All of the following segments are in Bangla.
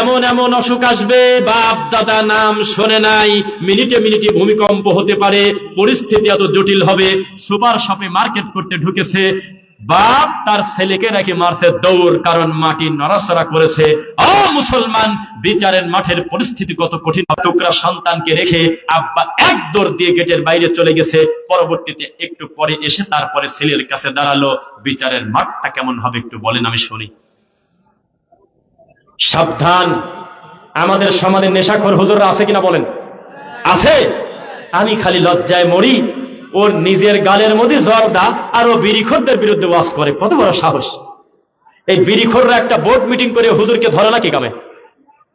এমন এমন অসুখ আসবে, বাপ, দাদা, নাম শোনে নাই, মিনিটে মিনিটে ভূমিকম্প হতে পারে, পরিস্থিতি এত জটিল হবে, সুপার শপে মার্কেট করতে ঢুকেছে, বাপ তার ছেলেকে নাকি মারছে দৌড়, কারণ মাটি নড়াচড়া করেছে। অ মুসলমান, বিচারের মাঠের পরিস্থিতি কত কঠিন। টুকরা সন্তানকে রেখে আব্বা এক দৌড় দিয়ে গেটের বাইরে চলে গেছে। পরবর্তীতে একটু পরে এসে তারপরে ছেলের কাছে দাঁড়াল। বিচারের মাঠটা কেমন হবে একটু বলেন, আমি শুনি। সাবধান। আমাদের সমাজে নেশাখোর হুজুররা আছে কিনা বলেন? আছে। আমি খালি লজ্জায় মরি। ওর নিজের গালের মধ্যে জর্দা আর ও বিড়িখোরদের বিরুদ্ধে ওয়াজ করে। কত বড় সাহস। এই বিড়িখোররা একটা বোর্ড মিটিং করে হুজুরকে ধরে নাকি কামে?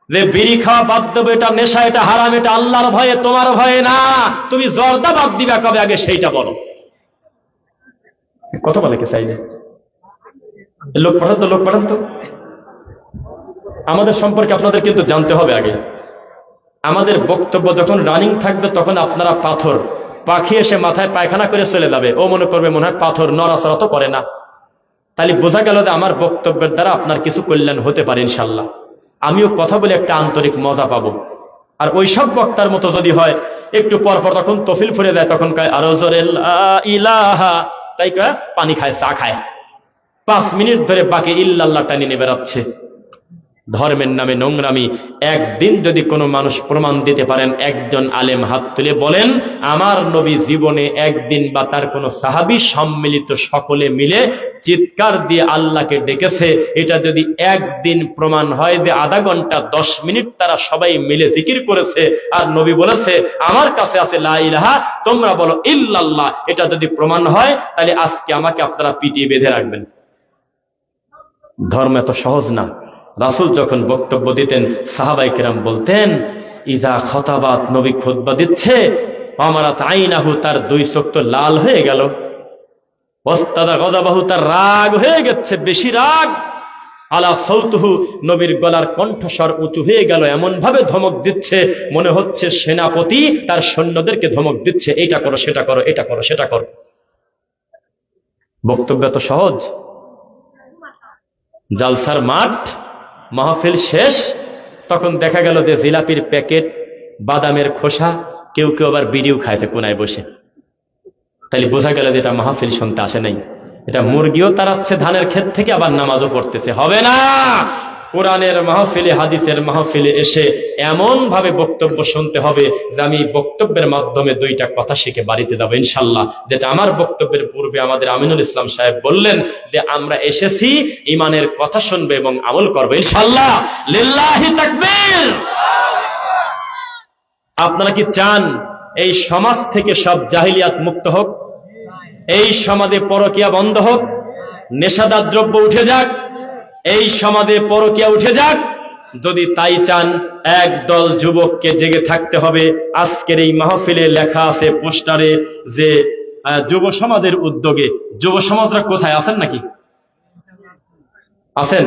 যে বিড়ি খাওয়া বাদ দেবো, এটা নেশা, এটা হারাম, এটা আল্লাহর ভয়ে, তোমার ভয়ে না। তুমি জর্দা বাদ দিবে কবে আগে, সেইটা বলো। কত বলে কে চাইবে লোক পাঠান তো, লোক পাঠান তো। আমাদের সম্পর্কে আপনাদের কিন্তু জানতে হবে আগে। আমাদের বক্তব্য যখন রানিং থাকবে, তখন আপনারা পাথর, পাখি এসে মাথায় পায়খানা করে চলে যাবে। ও মনে করবে মনে হয় পাথর নড়াচড়া তো করে না। তাহলে বোঝা গেল যে আমার বক্তব্যের দ্বারা আপনার কিছু কল্যাণ হতে পারে ইনশাল্লাহ আমিও কথা বলে একটা আন্তরিক মজা পাবো। আর ওই সব বক্তার মতো যদি হয়, একটু পর পর তখন তফিল ফুরে দেয় তখন কয়, আরও ইলাহা। তাই কয়, পানি খায়, চা খায়। পাঁচ মিনিট ধরে বাকি ইল্লাল্লাহ টানি নিয়ে বেড়াচ্ছে। ধর্মের নামে নোংরামি। একদিন যদি কোনো মানুষ প্রমাণ দিতে পারেন, একজন আলেম হাত তুলে বলেন, আমার নবী জীবনে একদিন বা তার কোনো সাহাবি সম্মিলিত সকলে মিলে চিৎকার দিয়ে আল্লাহকে ডেকেছে। এটা যদি একদিন প্রমাণ হয় যে আধা ঘণ্টা, দশ মিনিট তারা সবাই মিলে জিকির করেছে আর নবী বলেছে, আমার কাছে আছে লা ইলাহা, তোমরা বলো ইল্লাল্লাহ। এটা যদি প্রমাণ হয়, তাহলে আজকে আমাকে আপনারা পিটিয়ে বেঁধে রাখবেন। ধর্ম এত সহজ না। রাসুল যখন বক্তব্য দিতেন সাহাবাই কেরাম বলতেন ইদা খতাবাত, নবী খুতবা দিচ্ছে আমারা তাইনাহু তার দুই চোখ তো লাল হয়ে গেল। ওস্তাদা তার রাগ হয়ে গেছে, বেশি রাগ। আলা সৌতুহু নবীর গলার কণ্ঠস্বর উঁচু হয়ে গেল এমন ভাবে ধমক দিচ্ছে, মনে হচ্ছে সেনাপতি তার সৈন্যদেরকে ধমক দিচ্ছে এটা করো, সেটা করো, এটা করো, সেটা করো। বক্তব্য তো সহজ? জালসার মাঠ মাহফিল শেষ, তখন দেখা গেল যে জিলাপির প্যাকেট, বাদামের খোসা, কেউ কেউ আবার বিড়িও খাইছে কোনায় বসে। তাহলে বোঝা গেল যে এটা মাহফিল শুনতে আসে নাই। এটা মুরগিও তারাচ্ছে ধানের ক্ষেত থেকে, আবার নামাজও পড়তেছে। হবে না! কোরআনের মাহফিলে, হাদিসের মাহফিলে এসে এমন ভাবে বক্তব্য শুনতে হবে যে আমি বক্তব্যের মাধ্যমে দুইটা কথা শিখে বাড়িতে যাব, ইনশাল্লাহ। যেটা আমার বক্তব্যের পূর্বে আমাদের আমিনুল ইসলাম সাহেব বললেন যে, আমরা এসেছি, ইমানের কথা শুনবে এবং আমল করব, ইনশাল্লাহ। আপনারা কি চান এই সমাজ থেকে সব জাহিলিয়াত মুক্ত হোক? এই সমাজে পরকিয়া বন্ধ হোক? নেশাদার দ্রব্য উঠে যাক? এই সমাজে পরকিয়া উঠে যাক। যদি তাই চান, এক দল যুবককে জেগে থাকতে হবে। আজকের এই মাহফিলে লেখা আছে পোস্টারে যে যুব সমাজের উদ্যোগে, যুব সমাজরা কোথায়? আছেন নাকি? আছেন?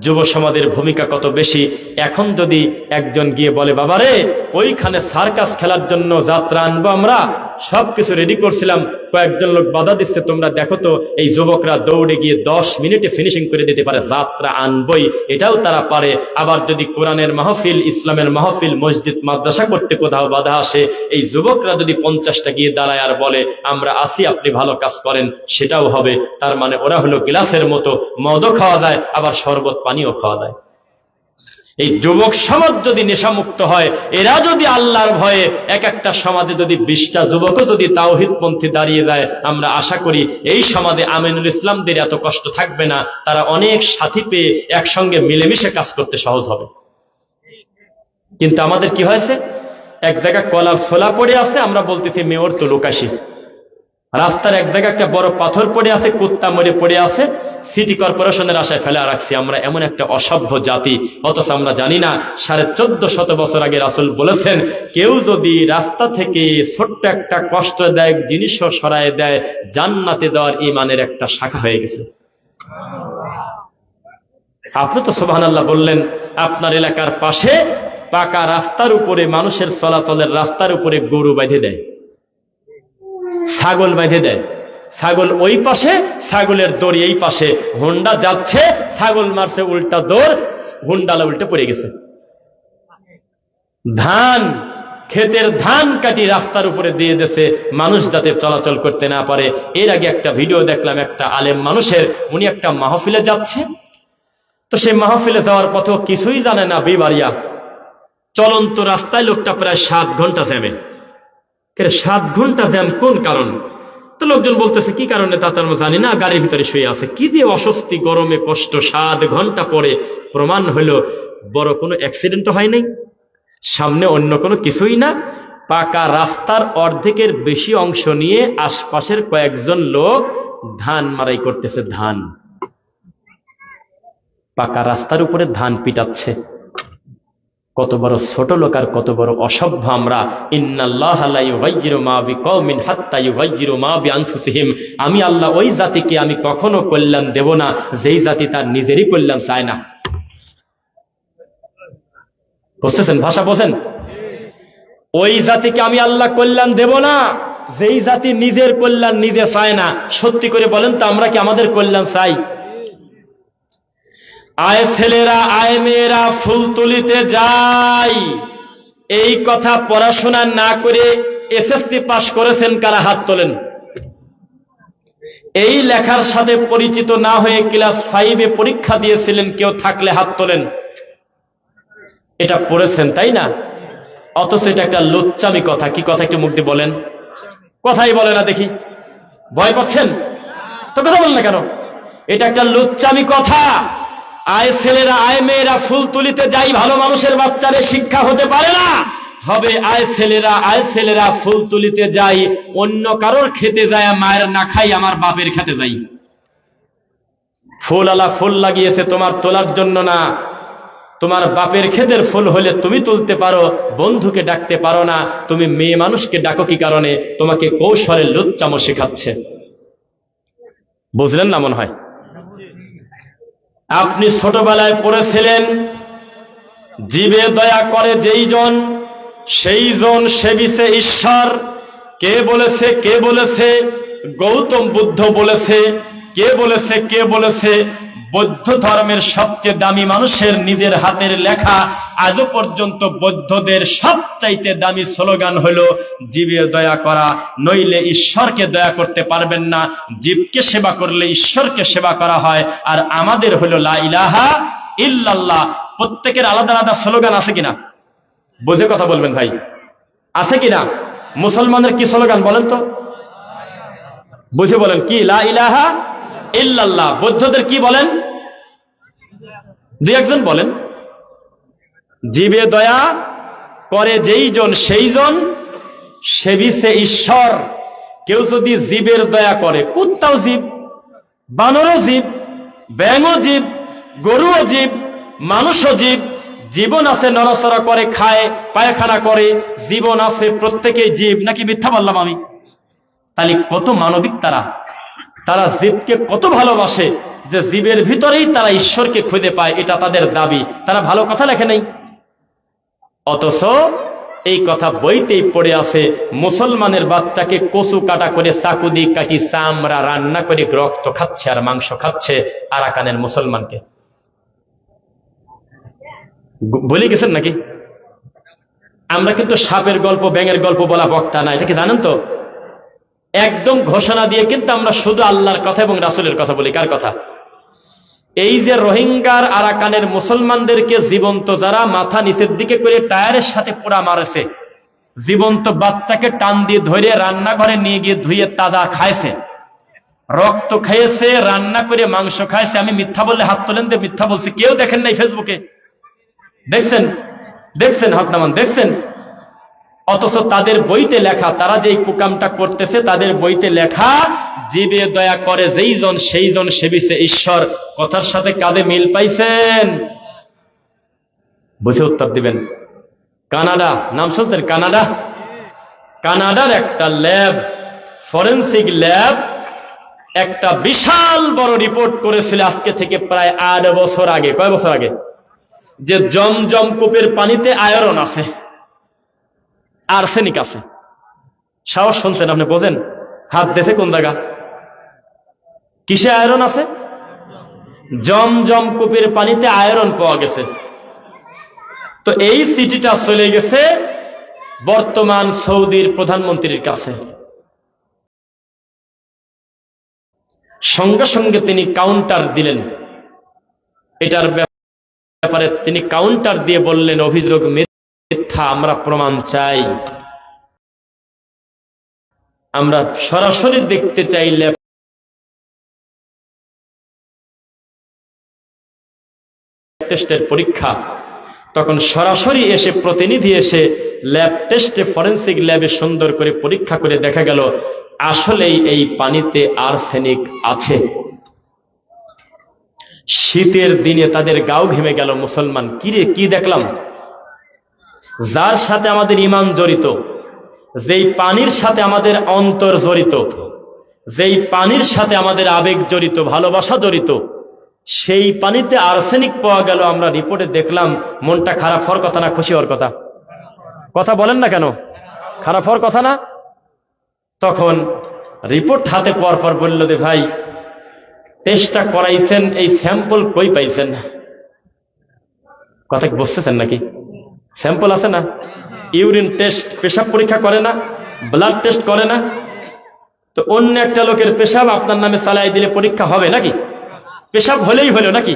যুব সমাজের ভূমিকা কত বেশি? এখন যদি একজন গিয়ে বলে, বাবারে, ওইখানে সার্কাস খেলার জন্য যাত্রা আনব আমরা। সবকিছু রেডি করছিলাম, কয়েকজন লোক বাধা দিচ্ছে, তোমরা দেখো তো, এই যুবকরা দৌড়ে গিয়ে দশ মিনিটে ফিনিশিং করে দিতে পারে, যাত্রা আনবই। এটাও তারা পারে। আবার যদি কোরআনের মাহফিল, ইসলামের মাহফিল, মসজিদ, মাদ্রাসা করতে কোথাও বাধা আসে, এই যুবকরা যদি পঞ্চাশটা গিয়ে দাঁড়ায় আর বলে, আমরা আসি আপনি ভালো কাজ করেন, সেটাও হবে। তার মানে ওরা হলো গ্লাসের মতো, মদও খাওয়া যায়, আবার শরবত পানিও খাওয়া দেয় এই যুবক সমাজ যদি নেশামুক্ত হয়, এরা যদি আল্লাহর ভয়ে এক একটা সমাজে যদি বিশটা যুবকও যদি তাওহিদপন্থী দাঁড়িয়ে দেয় আমরা আশা করি এই সমাজে আমিনুল ইসলামদের এত কষ্ট থাকবে না, তারা অনেক সাথী পেয়ে একসঙ্গে মিলেমিশে কাজ করতে সহজ হবে। কিন্তু আমাদের কি হয়েছে? এক জায়গায় কলার ছোলা পড়ে আছে, আমরা বলতেছি, মেয়র তো লোকাশি রাস্তার এক জায়গায় একটা বড় পাথর পড়ে আছে, কুত্তা মরে পড়ে আছে। সিটি কর্পোরেশনের আশায় ফেলে রাখছি। আমরা এমন একটা অসভ্য জাতি। অথচ আমরা জানি না, সাড়ে চোদ্দ শত বছর আগে রাসুল বলেছেন, কেউ যদি রাস্তা থেকে ছোট্ট একটা কষ্টদায়ক জিনিসও সরায় দেয়, জান্নাতে দেওয়ার ইমানের একটা শাখা হয়ে গেছে। আপনি তো সোহান আল্লাহ বললেন, আপনার এলাকার পাশে পাকা রাস্তার উপরে, মানুষের চলাচলের রাস্তার উপরে গরু বেঁধে দেয়, ছাগল বেঁধে দেয়। ছাগল ওই পাশে, ছাগলের দড়ি এই পাশে। হোন্ডা যাচ্ছে, ছাগল মারছে উল্টা দৌড়, হুন্ডালা উল্টে পড়ে গেছে। ধান, ক্ষেতের ধান কাটি রাস্তার উপরে দিয়ে দেছে মানুষ যাতে চলাচল করতে না পারে। এর আগে একটা ভিডিও দেখলাম, একটা আলেম মানুষের, উনি একটা মাহফিলে যাচ্ছে। তো সেই মাহফিলে যাওয়ার পথেও কিছুই জানে না বিবারিয়া চলন্ত রাস্তায় লোকটা প্রায় সাত ঘণ্টা জ্যামে। সাত ঘণ্টা জ্যাম কোন কারণ? তো লোকজন বলতেছে, কি কারণে তা তার জানি না, গাড়ির ভিতরে শুয়ে আছে। কি যে অস্বস্তি, গরমে কষ্ট, সাত ঘণ্টা পরে প্রমাণ হইল বড় কোনো অ্যাক্সিডেন্ট হয় নাই। সামনে অন্য কোনো কিছুই না। পাকা রাস্তার অর্ধেকের বেশি অংশ নিয়ে আশপাশের কয়েকজন লোক ধান মারাই করতেছে, ধান। পাকা রাস্তার উপরে ধান পিটাচ্ছে। কত বড় ছোট লোক আর কত বড় অসভ্য আমরা। আমি আল্লাহ ওই জাতিকে আমি কখনো কল্যাণ দেব না, যেই জাতি তার নিজেরই কল্যাণ চায় না। বুঝতেছেন ভাষা বোঝেন? ওই জাতিকে আমি আল্লাহ কল্যাণ দেব না, যেই জাতি নিজের কল্যাণ নিজে চায় না। সত্যি করে বলেন তো, আমরা কি আমাদের কল্যাণ চাই? আয় ছেলেরা, আয় মেয়েরা, ফুল তুলিতে যাই। এই কথা পড়াশোনা না করে এসএসসি পাশ করেছেন কারা হাত তোলেন? এই লেখার সাথে পরিচিত না হয়ে ক্লাস ফাইভে পরীক্ষা দিয়েছিলেন, কেউ থাকলে হাত তোলেন। এটা পড়েছেন, তাই না? অথচ এটা একটা লুচ্চামি কথা। কি কথা একটু দিয়ে বলেন? কথাই বলে না দেখি। ভয় পাচ্ছেন? তো কথা বলেন না কেন? এটা একটা লুচ্চামি কথা। আয় ছেলেরা, আয় মেয়েরা, ফুল তুলিতে যাই, ভালো মানুষের বাচ্চারে শিক্ষা হতে পারে না। হবে, আয় ছেলেরা আয় ছেলেরা, ফুল তুলিতে যাই, অন্য কারোর খেতে যায়, মায়ের না খাই, আমার বাপের খেতে যাই। ফুল আলা ফুল লাগিয়েছে তোমার তোলার জন্য না। তোমার বাপের খেদের ফুল হলে তুমি তুলতে পারো, বন্ধুকে ডাকতে পারো না। তুমি মেয়ে মানুষকে ডাকো কি কারণে? তোমাকে কৌশলে লুচ্চামো শেখাচ্ছে। বুঝলেন না মনে হয়? আপনি ছোটবেলায় পড়েছিলেন, জীবে দয়া করে যেই জন, সেই জন সেবিছে ঈশ্বর। কে বলেছে কে বলেছে? গৌতম বুদ্ধ বলেছে। কে বলেছে কে বলেছে? বৌদ্ধ ধর্মের সবচেয়ে দামি মানুষের নিজের হাতের লেখা আজও পর্যন্ত বৌদ্ধদের সবচাইতে দামি স্লোগান হলো জীবে দয়া করা। নইলে ঈশ্বরকে দয়া করতে পারবেন না, জীবকে সেবা করলে ঈশ্বরকে সেবা করা হয়, আর আমাদের হলো লা ইলাহা ইল্লাল্লাহ। প্রত্যেকের আলাদা আলাদা স্লোগান আছে কিনা? বুঝে কথা বলবেন ভাই। আছে কিনা? মুসলমানের কি স্লোগান বলেন তো? বুঝে বলেন, কি? লা ইলাহা ইল্লাল্লাহ। বৌদ্ধদের কি বলেন? দুই একজন বলেন। জীবে দয়া করে যেই জন, সেই জন সেবিছে ঈশ্বর। কেউ যদি জীবের দয়া করে, কুত্তাও জীব, বানরও জীব, ব্যাঙও জীব, গরুও জীব, মানুষও জীব, জীবন আছে নরসরা করে, খায়, পায়খানা করে, জীবন আছে প্রত্যেকে জীব। নাকি মিথ্যা বললাম আমি? তাহলে কত মানবিক তারা? তারা জীবকে কত ভালোবাসে যে জীবের ভিতরেই তারা ঈশ্বরকে খুঁজে পায়, এটা তাদের দাবি। তারা ভালো কথা লেখে নাই। অথচ এই কথা বইতেই পড়ে আছে, মুসলমানের বাচ্চাকে কচু কাটা করে চাকু দিয়ে কাটি চামড়া রান্না করে রক্ত খাচ্ছে আর মাংস খাচ্ছে আরাকানের মুসলমানকে। বলে গেছেন নাকি? আমরা কিন্তু সাপের গল্প, ব্যাঙের গল্প বলা বক্তা না, এটা কি জানেন তো? একদম ঘোষণা দিয়ে কিন্তু আমরা শুধু আল্লাহর কথা এবং রাসুলের কথা বলি। কার কথা? এই যে রোহিঙ্গার আরাকানের মুসলমানদেরকে জীবন্ত যারা মাথা নিচের দিকে করে টায়ারের সাথে পোড়া মারেছে, জীবন্ত বাচ্চাকে টান দিয়ে ধরে রান্নাঘরে নিয়ে গিয়ে ধুয়ে তাজা খাইছে, রক্ত খেয়েছে, রান্না করে মাংস খাইছে, আমি মিথ্যা বললে হাত তোলেন দিয়ে মিথ্যা বলছি, কেউ দেখেন নাই ফেসবুকে? দেখছেন? দেখছেন হাত নামান দেখছেন? অথচ তাদের বইতে লেখা, তারা যেই কুকামটা করতেছে, তাদের বইতে লেখা, জীবে দয়া করে যেই জন, সেই জন সেবিছে ঈশ্বর। কথার সাথে কাঁধে মিল পাইছেন? বুঝে উত্তর দিবেন। কানাডা, নাম শুনছেন? কানাডা? কানাডার একটা ল্যাব, ফরেন্সিক ল্যাব, একটা বিশাল বড় রিপোর্ট করেছিল আজকে থেকে প্রায় আট বছর আগে, কয় বছর আগে? যে জমজম কূপের পানিতে আয়রন আছে। আর্সেনিক আছে। সাহস শুনছেন আপনি, বোঝেন? হাত দেশে কোন জায়গা? কিসে আয়রন আছে? জমজম কূপের পানিতে আয়রন পাওয়া গেছে। তো এই সিটিটা চলে গেছে বর্তমান সৌদির প্রধানমন্ত্রীর কাছে। সঙ্গে সঙ্গে তিনি কাউন্টার দিলেন। এটার ব্যাপারে তিনি কাউন্টার দিয়ে বললেন, অভিযোগ মিথ্যা আমরা প্রমাণ চাই। আমরা সরাসরি দেখতে চাই ল্যাব টেস্টের পরীক্ষা। তখন সরাসরি এসে প্রতিনিধি এসে ল্যাব টেস্টে ফরেন্সিক ল্যাবে সুন্দর করে পরীক্ষা করে দেখা গেল, আসলেই এই পানিতে আর্সেনিক আছে। শীতের দিনে তাদের গাও ঘেমে গেল, মুসলমান কিরে কি দেখলাম? যার সাথে আমাদের ইমান জড়িত, যেই পানির সাথে আমাদের অন্তর জড়িত, যেই পানির সাথে আমাদের আবেগ জড়িত, ভালোবাসা জড়িত, সেই পানিতে আর্সেনিক পাওয়া গেল আমরা রিপোর্টে দেখলাম, মনটা খারাপ হওয়ার কথা না, খুশি হওয়ার কথা? কথা বলেন না কেন? খারাপ হওয়ার কথা না? তখন রিপোর্ট হাতে পর পর বলল যে ভাই টেস্টটা করাইছেন, এই স্যাম্পল কই পাইছেন? কথা বুঝতেছেন নাকি? স্যাম্পল আছে না? ইউরিন টেস্ট পেশাব পরীক্ষা করে না ব্লাড টেস্ট করে না। তো অন্য একটা লোকের পেশাব আপনার নামে চালাই দিলে পরীক্ষা হবে নাকি? পেশাব হলেই হলো নাকি?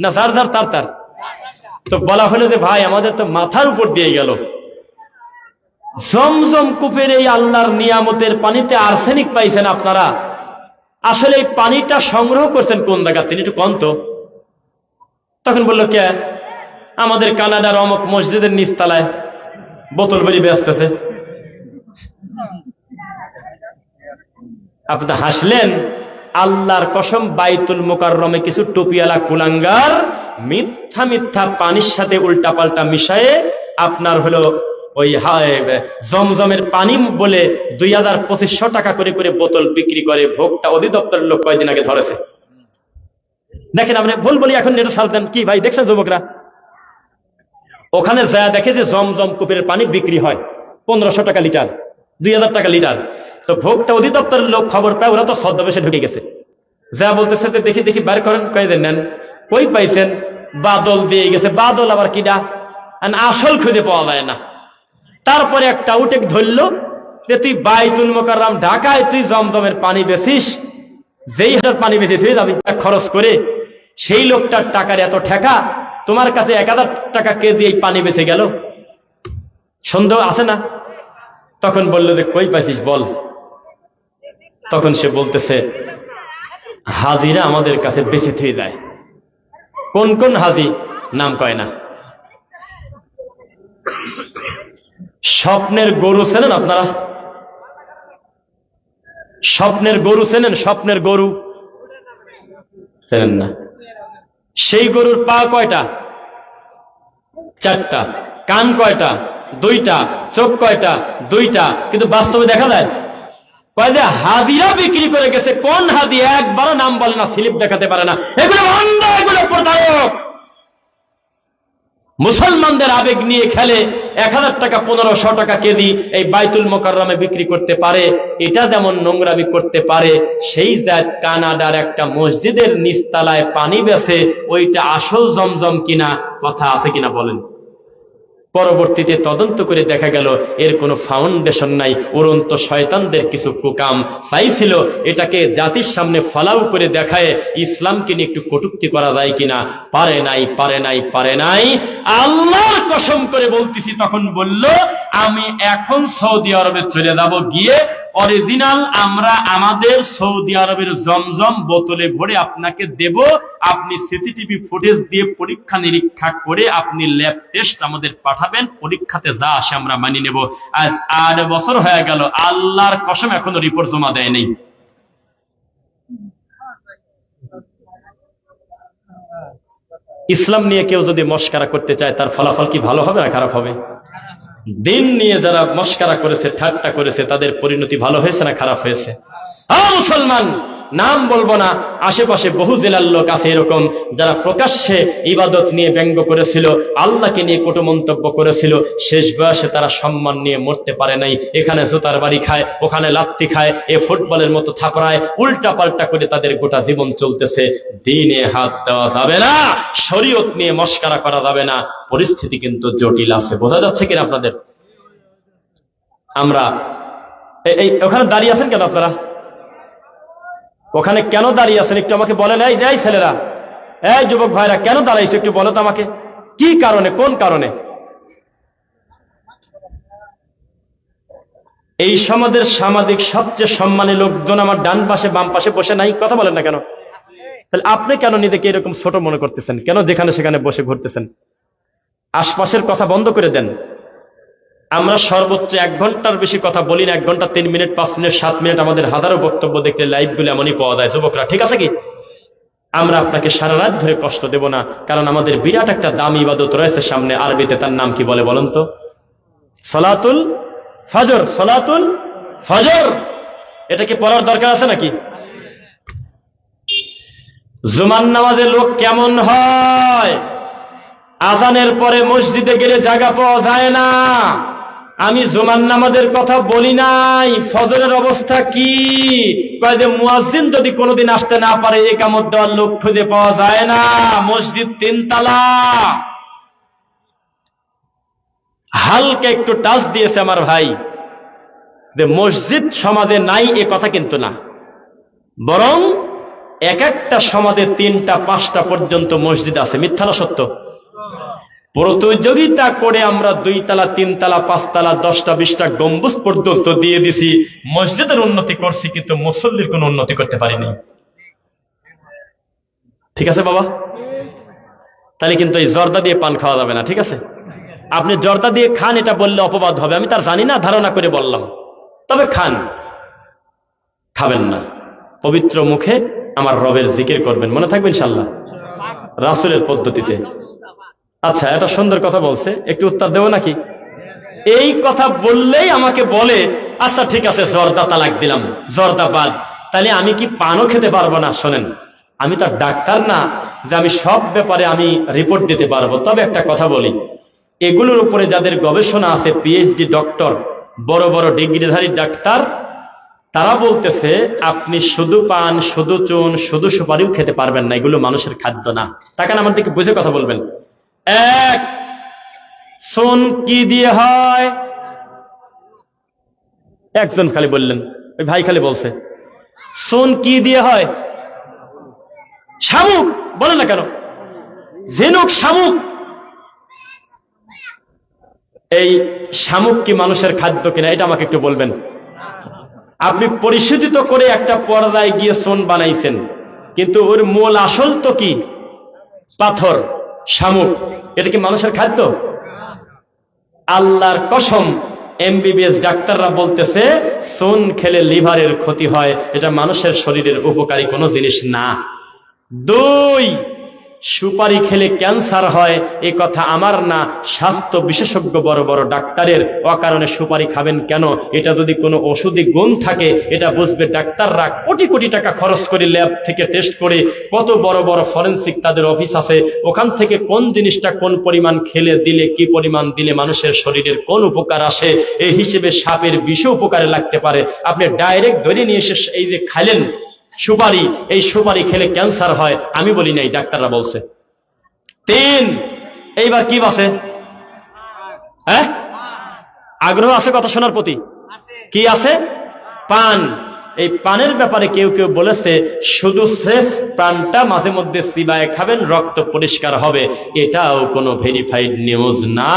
না, যার যার তার তার। তো বলা হলো যে, ভাই, আমাদের তো মাথার উপর দিয়ে গেল। জমজম কূপের এই আল্লাহর নিয়ামতের পানিতে আর্সেনিক পাইছেন আপনারা। আসলে এই পানিটা সংগ্রহ করছেন কোন জায়গা তিনি একটু কন্ত তখন বলল, কে? আমাদের কানাডার অমক মসজিদের নিচতলায় বোতল বেরিয়ে বেসতেছে আপনি হাসলেন, আল্লাহর কসম বাইতুল মোকাররমে কিছু টুপিয়ালা কুলাঙ্গার মিথ্যা মিথ্যা পানির সাথে উল্টা পাল্টা মিশায়ে আপনার হলো ওই জমজমের পানি বলে দুই হাজার পঁচিশশো টাকা করে করে বোতল বিক্রি করে ভোগটা অধিদপ্তরের লোক কয়েকদিন আগে ধরেছে। দেখেন আপনি ভুল বলি এখন এটা সালতেন কি ভাই, দেখছেন যুবকরা? ওখানে যা দেখে যে জমজম কুপের পানি বিক্রি হয়। পনেরোশো টাকা লিটার, দুই হাজার টাকা লিটার। তো ভোগটা অধিদপ্তরের লোক খবর পায়, ওরা তো ছদ্মবেশে ঢুকে গেছে। যা বলতেছে দেখি দেখি, বার করেন, কয়ে দেন, নেন। কই পাইছেন? বাদল দিয়ে গেছে। বাদল আবার কিডা? আসল খুঁজে পাওয়া যায় না। তারপরে একটা উটেক ধরল যে তুই বাইতুল মোকাররাম, ঢাকায় তুই জমজমের পানি বেছিস যেই হাজার পানি বেশি তুই যাবি খরচ করে সেই লোকটার টাকার এত ঠেকা তোমার কাছে এক হাজার টাকা কেজি এই পানি বেঁচে গেল? সন্দেহ আছে না? তখন বলল যে কই পাইছিস, বল। তখন সে বলতেছে, হাজিরা আমাদের কাছে বেঁচে থুয়ে দেয়। কোন কোন হাজি নাম কয় না? স্বপ্নের গরু চেনেন আপনারা? স্বপ্নের গরু চেনেন? স্বপ্নের গরু? চেনেন না। সেই গরুর পা কয়টা? চারটা। কান কয়টা? দুইটা। চোখ কয়টা? দুইটা। কিন্তু বাস্তবে দেখা যায়, কয় হাদিয়া বিক্রি করে গেছে, কোন হাদি একবারও নাম বলে না, স্লিপ দেখাতে পারে না। এগুলো অন্ধ, এগুলো প্রতারক। মুসলমানদের আবেগ নিয়ে খেলে এক হাজার টাকা পনেরোশো টাকা কেজি এই বাইতুল মোকাররমে বিক্রি করতে পারে, এটা যেমন নোংরামি করতে পারে, সেই জাত কানাডার একটা মসজিদের নিস্তালায় পানি বেছে, ওইটা আসল জমজম কিনা, কথা আছে কিনা বলেন। পরবর্তীতে তদন্ত করে দেখা গেল, এর কোনো ফাউন্ডেশন নাই। উড়ন্ত শয়তানদের কিছু কুকাম চাইছিল এটাকে জাতির সামনে ফলাও করে দেখায়, ইসলামকে নিয়ে একটু কটুক্তি করা যায় কিনা? পারে নাই পারে নাই পারে নাই। আল্লাহর কসম করে বলতেছি, তখন বলল আমি এখন সৌদি আরবে চলে যাব। গিয়ে অরিজিনাল আমরা আমাদের সৌদি আরবের জমজম বোতলে ভরে আপনাকে দেব। আপনি সিসিটিভি ফুটেজ দিয়ে পরীক্ষা নিরীক্ষা করে আপনি ল্যাব টেস্ট আমাদের পাঠাবেন। পরীক্ষাতে যা আসে আমরা মানি নেব। আজ আট বছর হয়ে গেল। আল্লাহর কসম এখনও রিপোর্ট জমা দেয় নেই। ইসলাম নিয়ে কেউ যদি মস্কারা করতে চায়, তার ফলাফল কি ভালো হবে না খারাপ হবে? দিন নিয়ে যারা মস্কারা করেছে, ঠাট্টা করেছে, তাদের পরিণতি ভালো হয়েছে না খারাপ হয়েছে? মুসলমান! নাম বলব না, আশেপাশে বহু জেলার লোক আছে এরকম, যারা প্রকাশ্যে ইবাদত নিয়ে ব্যঙ্গ করেছিল, আল্লাহকে নিয়ে কটু মন্তব্য করেছিল, শেষ বয়সে তারা সম্মান নিয়ে মরতে পারে নাই, এখানে জুতার বাড়ি খায়, ওখানে লাত্তি খায়, এ ফুটবলের মতো থাপড়ায় উল্টা পাল্টা করে তাদের গোটা জীবন চলতেছে, দিনে হাত দেওয়া যাবে না, শরীয়ত নিয়ে মস্কারা করা যাবে না, পরিস্থিতি কিন্তু জটিল আছে, বোঝা যাচ্ছে কিনা আপনাদের? আমরা এই, ওখানে দাঁড়িয়ে আছেন কেন আপনারা? ওখানে কেন দাঁড়িয়ে আছেন? একটু আমাকে বলেন। এই এই ছেলেরা। এই যুবক ভাইরা, কেন দাঁড়াইছো? একটু বলো তো আমাকে। কি কারণে? কোন কারণে? এই সমাজের সামাজিক সবচেয়ে সম্মানী লোকজন আমার ডান পাশে, বাম পাশে বসে নাই। কথা বলেন না কেন? তাহলে আপনি কেন নিজেকে এরকম ছোট মনে করতেছেন? কেন যেখানে সেখানে বসে ঘুরতেছেন? আশপাশের কথা বন্ধ করে দেন। আমরা সর্বোচ্চ এক ঘণ্টার বেশি কথা বলি না, এক ঘণ্টা, তিন মিনিট, পাঁচ মিনিট, সাত মিনিট আমাদের হাজারো বক্তব্য দেখলে লাইভগুলো এমনই পাওয়া যায়। যুবকরা, ঠিক আছে কি? আমরা আপনাকে সারা রাত ধরে কষ্ট দেব না, কারণ আমাদের বিরাট একটা দামি ইবাদত রয়েছে সামনে আরবিতে, তার নাম কি বলে বলুন তো? সলাতুল ফজর সলাতুল ফজর। এটা কি পড়ার দরকার আছে নাকি? জুমান নামাজে লোক কেমন হয়? আজানের পরে মসজিদে গেলে জায়গা পাওয়া যায় না। আমি জুমান নামাজের কথা বলি নাই। ফজরের অবস্থা কি? মুয়াজ্জিন যদি কোনোদিন আসতে না পারে একামত দেওয়ার লোক খুঁজে পাওয়া যায় না। মসজিদ তিনতলা। হালকা একটু টাচ দিয়েছে আমার ভাই। যে মসজিদ সমাজে নাই, এ কথা কিন্তু না। বরং এক একটা সমাজে তিনটা, পাঁচটা পর্যন্ত মসজিদ আছে। মিথ্যা না সত্য? প্রতিযোগিতা করে আমরা দুই তালা তিন তালা দশটা, বিশটা গম্বুজ পর্যন্ত দিয়ে দিছি। মসজিদের উন্নতি করছি, কিন্তু মুসল্লির উন্নতি করতে পারিনি। ঠিক আছে বাবা? তাহলে কিন্তু এই জর্দা দিয়ে পান খাওয়া যাবে না, ঠিক আছে? আপনি জর্দা দিয়ে খান, এটা বললে অপবাদ হবে। আমি তার জানি না, ধারণা করে বললাম। তবে খান। খাবেন না। পবিত্র মুখে আমার রবের জিকির করবেন। মনে থাকবেন ইনশাল্লাহ রাসুলের পদ্ধতিতে। আচ্ছা এটা সুন্দর কথা বলছে। একটু উত্তর দেবো নাকি? এই কথা বললেই আমাকে বলে আচ্ছা ঠিক আছে, জর্দা তালাক দিলাম, জর্দা বাদ। তাহলে আমি কি পানও খেতে পারব না? শোনেন, আমি তার ডাক্তার না, যে আমি সব ব্যাপারে আমি রিপোর্ট দিতে পারব। তবে একটা কথা বলি, এগুলোর উপরে যাদের গবেষণা আছে পিএইচডি ডক্টর বড় বড় ডিগ্রিধারী ডাক্তার, তারা বলতেছে, আপনি শুধু পান, শুধু চুন, শুধু সুপারিও খেতে পারবেন না, এগুলো মানুষের খাদ্য না। তাকান আমার দিকে, বুঝে কথা বলবেন। এক। সোন কি দিয়ে হয়? একজন খালি বললেন, ওই ভাই খালি বলছে সোন কি দিয়ে হয়? শামুক, বলে না কেন? ঝিনুক, শামুক। এই শামুক কি মানুষের খাদ্য কিনা, এটা আমাকে একটু বলবেন। আপনি পরিশোধিত করে একটা পর্দায় গিয়ে সোন বানাইছেন, কিন্তু ওর মূল আসল তো কি? পাথর। শামুক। এটা কি মানুষের খাদ্য? আল্লাহর কসম, এমবিবিএস ডাক্তাররা বলতেছে, সোন খেলে লিভারের ক্ষতি হয়। এটা মানুষের শরীরের উপকারী কোনো জিনিস না। দুই সুপারি খেলে ক্যান্সার হয়, এ কথা আমার না। স্বাস্থ্য বিশেষজ্ঞ বড় বড় ডাক্তারের অকারণে সুপারি খাবেন কেন? এটা যদি কোনো ওষুধি গুণ থাকে, এটা বুঝবে ডাক্তাররা কোটি কোটি টাকা খরচ করে ল্যাব থেকে টেস্ট করে। কত বড় বড় ফরেন্সিক তাদের অফিস আছে। ওখান থেকে কোন জিনিসটা কোন পরিমাণ খেলে দিলে, কি পরিমাণ দিলে মানুষের শরীরের কোন উপকার আসে? এই হিসেবে সাপের বিষ উপকারে লাগতে পারে। আপনি ডাইরেক্ট ধরে নিয়ে এসে এই যে খাইলেন সুপারি, এই সুপারি খেলে ক্যান্সার হয়। আমি বলি নাই, ডাক্তাররা বলছে। তিন, এইবার কি বাসে? হ্যাঁ? আগ্রহ আছে কথা শোনার প্রতি? কি আছে? পান। এই পানের ব্যাপারে কেউ কেউ বলেছে, শুধু স্রেফ প্রাণটা মাঝে মধ্যে সিবায় খাবেন, রক্ত পরিষ্কার হবে। এটাও কোনো ভেরিফাইড নিউজ না।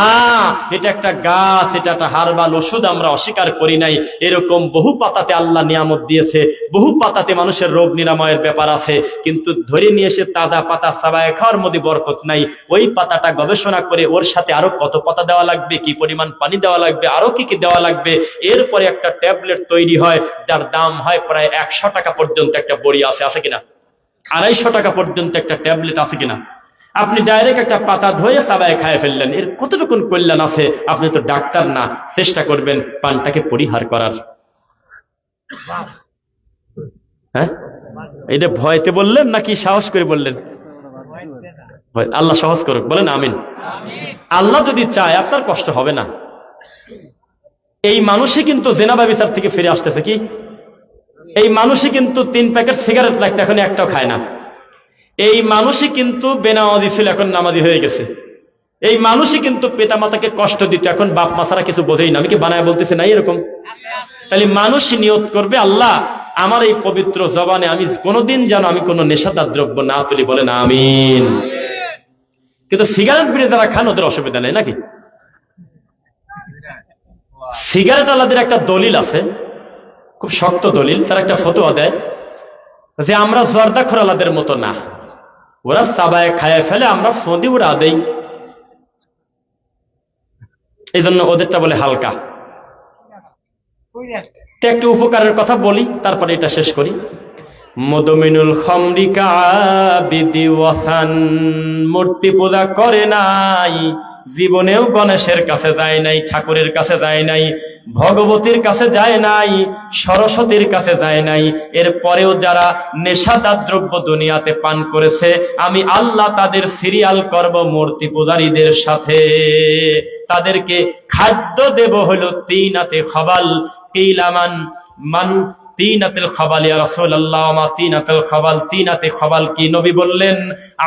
এটা একটা গাছ, এটা একটা হারবাল ওষুধ আমরা অস্বীকার করি নাই। এরকম বহু পাতাতে আল্লাহ নিয়ামত দিয়েছে, বহু পাতাতে মানুষের রোগ নিরাময়ের ব্যাপার আছে। কিন্তু ধরে নিয়ে এসে তাজা পাতা সাবায় খাওয়ার মধ্যে বরকত নাই। ওই পাতাটা গবেষণা করে ওর সাথে আরও কত পাতা দেওয়া লাগবে, কি পরিমাণ পানি দেওয়া লাগবে, আরও কি কি দেওয়া লাগবে। এরপরে একটা ট্যাবলেট তৈরি হয়, যার দাম হয় প্রায় একশো টাকা পর্যন্ত একটা বড়ি আছে আছে কিনা? আড়াইশো টাকা পর্যন্ত একটা ট্যাবলেট আছে কিনা? আপনি ডাইরেক্ট একটা পাতা ধুয়ে সাবায় খায় ফেললেন। এর কতটুকু কল্যাণ আছে? আপনি তো ডাক্তার না। চেষ্টা করবেন পানটাকে পরিহার করার। হ্যাঁ? এটা ভয়তে বললেন নাকি সাহস করে বললেন? আল্লাহ সহজ করুক। বলেন আমিন। আল্লাহ যদি চায়, আপনার কষ্ট হবে না। এই মানুষই কিন্তু জেনাবা বিচার থেকে ফিরে আসতেছে কি? এই মানুষই কিন্তু তিন প্যাকেট সিগারেট লাগতো এখন একটাও খায় না। এই মানুষই কিন্তু বেনামাজি ছিল, এখন নামাজি হয়ে গেছে। এই মানুষই কিন্তু পিতা মাতাকে কষ্ট দিত, এখন বাপ মা ছাড়া কিছু বোঝেই না। আমি কি বানায় বলতেছি না এরকম? তাহলে মানুষ নিয়ত করবে, আল্লাহ আমার এই পবিত্র জবানে আমি কোনোদিন যেন আমি কোনো নেশাদার দ্রব্য না তুলি বলে না আমিন। কিন্তু সিগারেট বিড়ি যারা খান, ওদের অসুবিধা নেই নাকি? সিগারেট আলাদের একটা দলিল আছে খুব শক্ত দলিল, তারা একটা ফতোয়া দেয় যে আমরা জর্দা খোরালাদের মতো না। ওরা সাবায় খায় ফেলে, আমরা ফদি উড়া দেই। এই জন্য ওদেরটা বলে হালকা। একটু উপকারের কথা বলি, তারপরে এটা শেষ করি। মদমিনুল খমরিকা বিদি ওয়াসান মূর্তি পূজা করে নাই। জীবনেও গণেশের কাছে যায় নাই, ঠাকুরের কাছে যায় নাই, ভগবতীর কাছে যায় নাই, সরস্বতীর কাছে যায় নাই। এরপরেও যারা নেশাদার দ্রব্য দুনিয়াতে পান করেছে, আমি আল্লাহ তাদের সিরিয়াল করব মূর্তি পূজারীদের সাথে। তাদেরকে খাদ্য দেব হলো তিনাতে খবাল, কিলামান মান তিনাতেল খবাল, ইয়া রাসূলুল্লাহ, মা তিনাতেল খবাল, তিনাতে খবাল কি নবী বললেন?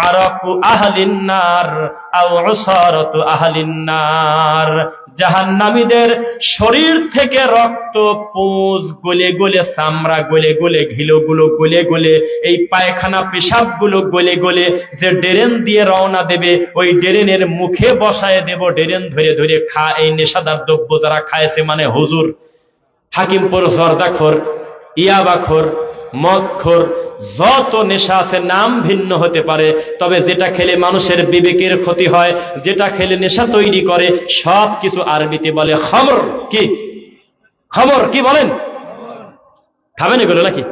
আরাকু আহলিন নার, আও উসারাতু আহলিন নার। জাহান্নামীদের শরীর থেকে রক্ত, পুঁজ, গলে গলে চামড়া, গলে গলে ঘিলোগুলো, গলে গলে এই পায়খানা পেশাবগুলো গলে গলে যে ডেরেন দিয়ে রওনা দেবে, ওই ডেরেনের মুখে বসায় দেব, ডেরেন ধরে ধরে খা, এই নেশাদার দ্রব্য যারা খায়ছে মানে হুজুর। হাকিমপুর জর্দাখোর ইয়াবাখোর, মদখোর, যত নেশা আছে, নাম ভিন্ন হতে পারে। তবে যেটা খেলে মানুষের বিবেকের ক্ষতি হয়, যেটা খেলে নেশা তৈরি করে, সব কিছু আরবিতে বলে খমর কি? খবর কি বলেন? খাবেন এগুলো নাকি?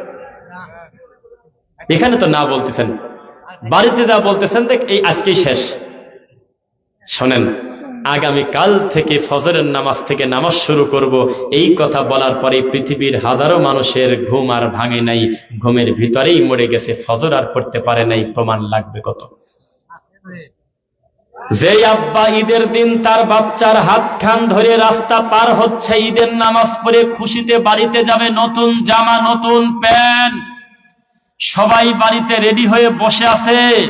এখানে তো না বলতেছেন। বাড়িতে যা বলতেছেন, দেখ, এই আজকেই শেষ। শোনেন আগামী কাল থেকে ফজরের নামাজ থেকে নামাজ শুরু করব। এই কথা বলার পরে পৃথিবীর হাজারো মানুষের ঘুম আর ভাঙে নাই। ঘুমের ভিতরেই মরে গেছে। ফজর আর পড়তে পারে নাই। প্রমাণ লাগবে কত? যে আব্বা ঈদের দিন তার বাচ্চার হাত খান ধরে রাস্তা পার হচ্ছে, ঈদের নামাজ পড়ে খুশিতে বাড়িতে যাবে। নতুন জামা, নতুন প্যান্ট। সবাই বাড়িতে রেডি হয়ে বসে আছে।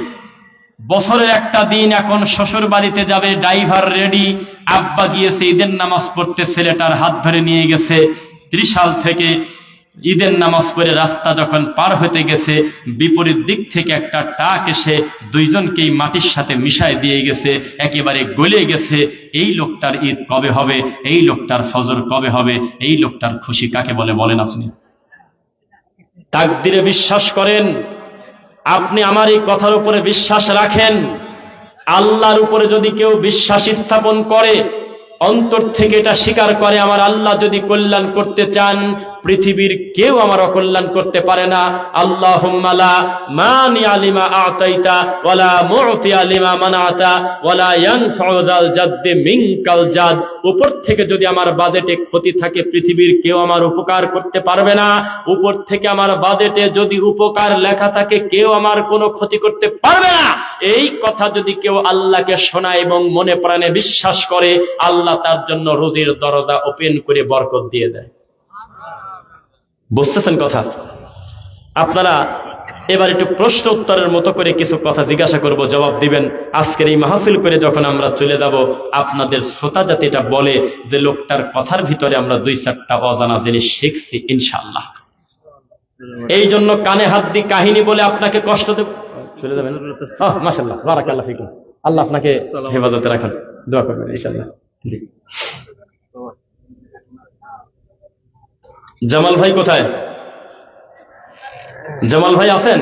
বছরের একটা দিন এখন শ্বশুর বাড়িতে যাবে, ড্রাইভার রেডি, আব্বা গিয়েছে ঈদের নামাজ পড়তে ছেলেটার হাত ধরে নিয়ে গেছে। ত্রিশাল থেকে ঈদের নামাজ পড়ে রাস্তা যখন পার হতে গেছে, বিপরীত দিক থেকে একটা টাক এসে দুইজনকেই মাটির সাথে মিশায় দিয়ে গেছে, একেবারে গলে গেছে। এই লোকটার ঈদ কবে হবে? এই লোকটার ফজর কবে হবে? এই লোকটার খুশি কাকে বলে? বলেন আপনি। তাকদিরে বিশ্বাস করেন আপনি আমার এই কথার উপরে বিশ্বাস রাখেন। আল্লাহর উপরে যদি কেউ বিশ্বাস স্থাপন করে, অন্তর থেকে এটা স্বীকার করে, আমার আল্লাহ যদি কল্যাণ করতে চান পৃথিবীর কেউ আমার অকল্যাণ করতে পারে না। আল্লাহ উপর থেকে যদি আমার বাজেটে ক্ষতি থাকে, পৃথিবীর কেউ আমার উপকার করতে পারবে না। উপর থেকে আমার বাজেটে যদি উপকার লেখা থাকে, কেউ আমার কোনো ক্ষতি করতে পারবে না। এই কথা যদি কেউ আল্লাহকে শোনায় এবং মনে প্রাণে বিশ্বাস করে, আল্লাহ তার জন্য রুজির দরজা ওপেন করে বরকত দিয়ে দেয়। বুঝতেছেন কথা? আপনারা এবার একটু প্রশ্ন উত্তরের মতো করে কিছু কথা জিজ্ঞাসা করব, জবাব দিবেন। আজকের এই মাহফিল করে যখন আমরা চলে যাব, আপনাদের শ্রোতা যাতে এটা বলে যে লোকটার কথার ভিতরে আমরা দুই চারটা অজানা জিনিস শিখছি ইনশাল্লাহ এই জন্য কানে হাত দিয়ে কাহিনী বলে আপনাকে কষ্ট দেব। চলে যাবেন? ফিকুম। আল্লাহ আপনাকে হেফাজতে রাখুন। দোয়া করবেন ইনশাল্লাহ জামাল ভাই কোথায়? জামাল ভাই আছেন?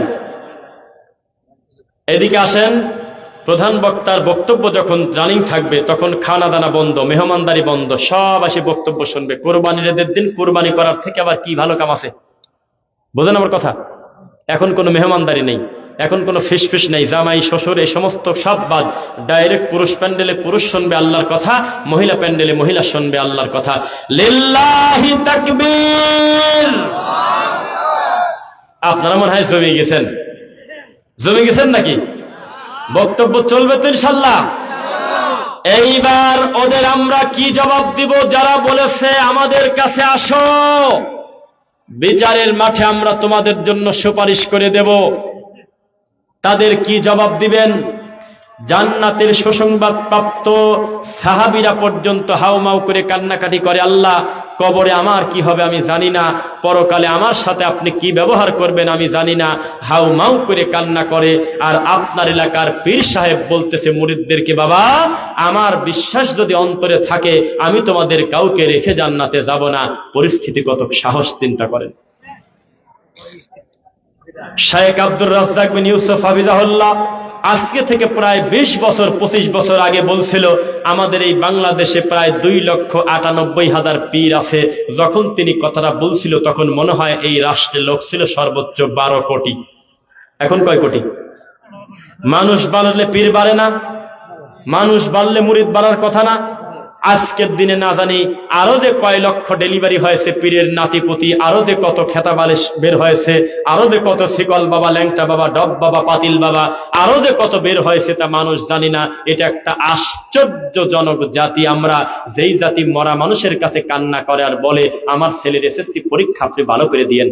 এদিকে আসেন। প্রধান বক্তার বক্তব্য যখন রানিং থাকবে, তখন খানা দানা বন্ধ, মেহমানদারি বন্ধ, সব আসে বক্তব্য শুনবে। কোরবানির এদের দিন কোরবানি করার থেকে আবার কি ভালো কাম আছে? বোঝেন আমার কথা? এখন কোনো মেহমানদারি নেই। এখন কোনো ফিস ফিস নেই, জামাই, শ্বশুর, এই সমস্ত সব বাদ। ডাইরেক্ট পুরুষ প্যান্ডেলে পুরুষ শুনবে আল্লাহর কথা, মহিলা প্যান্ডেলে মহিলা শুনবে আল্লাহর কথা। আপনারা মনে হয় জমে গেছেন। জমে গেছেন নাকি? বক্তব্য চলবে তো ইনশাল্লাহ এইবার ওদের আমরা কি জবাব দিব, যারা বলেছে আমাদের কাছে আসো। বিচারের মাঠে আমরা তোমাদের জন্য সুপারিশ করে দেব। তাদের কি জবাব দিবেন? জান্নাতের সুসংবাদ প্রাপ্ত সাহাবিরা পর্যন্ত হাউমাউ করে কান্নাকাটি করে, আল্লাহ, কবরে আমার কি হবে আমি জানি না। পরকালে আমার সাথে আপনি কি ব্যবহার করবেন আমি জানি না। হাউমাউ করে কান্না করে, আর আপনার এলাকার পীর সাহেব বলতেছে মুরিদদেরকে বাবা, আমার বিশ্বাস যদি অন্তরে থাকে, আমি তোমাদের কাউকে রেখে জান্নাতে যাব না। পরিস্থিতি কত সাহস চিন্তা করেন। শায়েক আব্দুর রাজ্জাক বিন ইউসুফ হাফিজাহুল্লাহ আজকে থেকে প্রায় ২০ বছর ২৫ বছর আগে বলছিল, আমাদের এই বাংলাদেশে প্রায় দুই লক্ষ আটানব্বই হাজার পীর আছে। যখন তিনি কথাটা বলছিল, তখন মনে হয় এই রাষ্ট্রে লোক ছিল সর্বোচ্চ বারো কোটি। এখন কয় কোটি? মানুষ বাড়লে পীর বাড়ে না, মানুষ বাড়লে মুরিদ বাড়ার কথা না। আজকের দিনে না জানি আরও যে কয় লক্ষ ডেলিভারি হয়েছে পীরের নাতিপুতি, আরও যে কত খেতাবালিশ বের হয়েছে, আরও যে কত শিকল বাবা, ল্যাংটা বাবা, ডব বাবা, পাতিল বাবা, আরও যে কত বের হয়েছে তা মানুষ জানি না। এটা একটা আশ্চর্যজনক জাতি। আমরা যেই জাতি মরা মানুষের কাছে কান্না করে আর বলে, আমার ছেলের এসএসসি পরীক্ষা আপনি ভালো করে দিয়েন।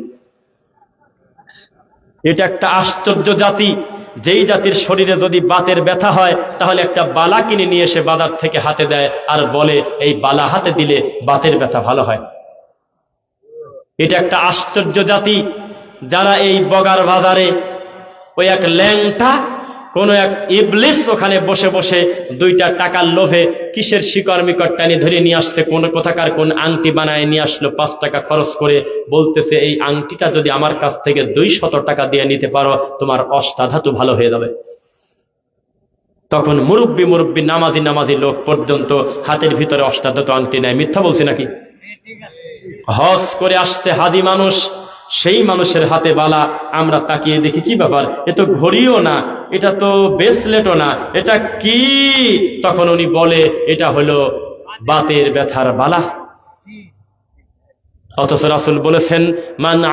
এটা একটা আশ্চর্য জাতি। যেই জাতির শরীরে যদি বাতের ব্যথা হয়, তাহলে একটা বালা কিনে নিয়ে এসে বাজার থেকে হাতে দেয় আর বলে, এই বালা হাতে দিলে বাতের ব্যথা ভালো হয়। এটা একটা আশ্চর্য জাতি। যারা এই বগার বাজারে ওই এক ল্যাংটা কোন এক ইবলিস ওখানে বসে বসে দুইটা টাকার লোভে কিসের শিকড় মিকর টানি ধরে নিয়ে আসছে, কোন কোথাকার কোন আংটি বানায় নিয়ে আসলো, পাঁচ টাকা খরচ করে বলতেছে, এই আংটিটা যদি আমার কাছ থেকে দুই শত টাকা দিয়ে নিতে পারো, তোমার অষ্টাধাতু ভালো হয়ে যাবে। তখন মুরব্বী মুরব্বী, নামাজি নামাজি লোক পর্যন্ত হাতের ভিতরে অষ্টাধাতু আংটি নেয়। মিথ্যা বলছি নাকি? হজ করে আসছে হাজি মানুষ। সেই মানুষের হাতে বালা, আমরা তাকিয়ে দেখি, কি ব্যাপার? এ তো ঘড়িও না, এটা তো ব্রেসলেটও না, এটা কি? তখন উনি বলে, এটা হলো বাতের ব্যথার বালা। অথচ রাসুল বলেছেন, মান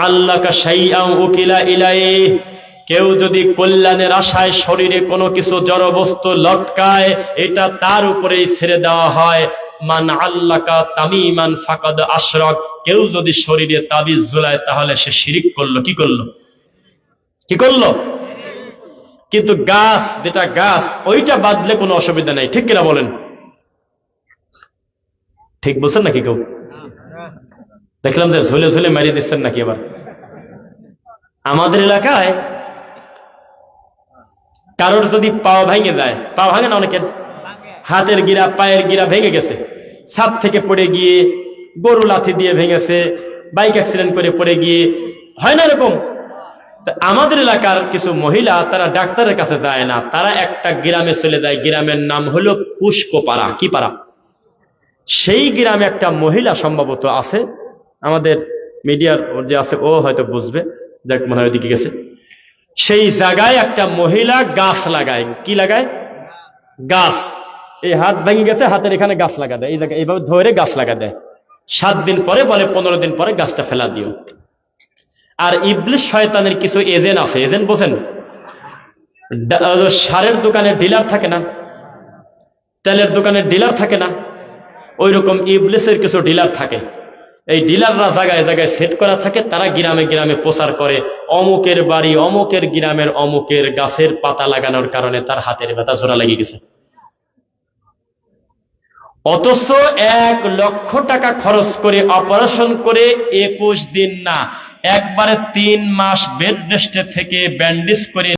উকিলা ইলাই কেউ যদি কল্যাণের আশায় শরীরে কোনো কিছু জড় বস্তু লটকায়, এটা তার উপরেই ছেড়ে দেওয়া হয়। মান আল্লাকা তামিমান ফাকাদ আশরক। কেউ যদি শরীরে তাবিজ ঝুলায়, তাহলে সে শিরিক করল। কি করল? কি করল? কিন্তু গাছ, যেটা গাছ, ওইটা বাদলে কোনো অসুবিধা নাই। ঠিক কিনা বলেন? ঠিক বলছেন নাকি কেউ? দেখলাম যে ঝুলে ঝুলে মারিয়ে দিচ্ছেন নাকি এবার আমাদের এলাকায় কারোর যদি পাও ভেঙে যায় পা ভাঙে না অনেকের? হাতের গিরা, পায়ের গিরা ভেঙে গেছে। ছাদ থেকে পড়ে গিয়ে গরু লাথি দিয়ে ভেঙেছে, বাইক অ্যাক্সিডেন্ট করে পড়ে গিয়ে। হয় না এরকম? আমাদের এলাকার কিছু মহিলা, তারা ডাক্তারের কাছে যায় না। তারা একটা গ্রামে চলে যায়। গ্রামের নাম হলো পুষ্পপাড়া। কি পাড়া? সেই গ্রামে একটা মহিলা সম্ভবত আছে। আমাদের মিডিয়ার যে আছে, ও হয়তো বুঝবে। যাক, মনে হয় ওদিকে গেছে। সেই জায়গায় একটা মহিলা গাছ লাগায়। কি লাগায়? গাছ। এই হাত ভেঙে গেছে, হাতের এখানে গাছ লাগা দেয়। এই জায়গায় এইভাবে ধরে গাছ লাগা দেয়। সাত দিন পরে বলে পনেরো দিন পরে গাছটা ফেলা দিও। আর ইবলিশ শয়তানের কিছু এজেন্ট আছে। এজেন্ট বোঝেন সারের দোকানে ডিলার থাকে না, তেলের দোকানে ডিলার থাকে না ওই রকম ইবলিসের কিছু ডিলার থাকে। এই ডিলাররা জায়গায় জায়গায় সেট করা থাকে, তারা গ্রামে গ্রামে প্রচার করে। অমুকের বাড়ি, অমুকের গ্রামের অমুকের গাছের পাতা লাগানোর কারণে তার হাতের ব্যথা জোড়া লেগে গেছে। অথচ এক লক্ষ টাকা খরচ করে অপারেশন করে একুশ দিন না, একবারে তিন মাস বেড রেস্টে থেকে ব্যান্ডেজ করে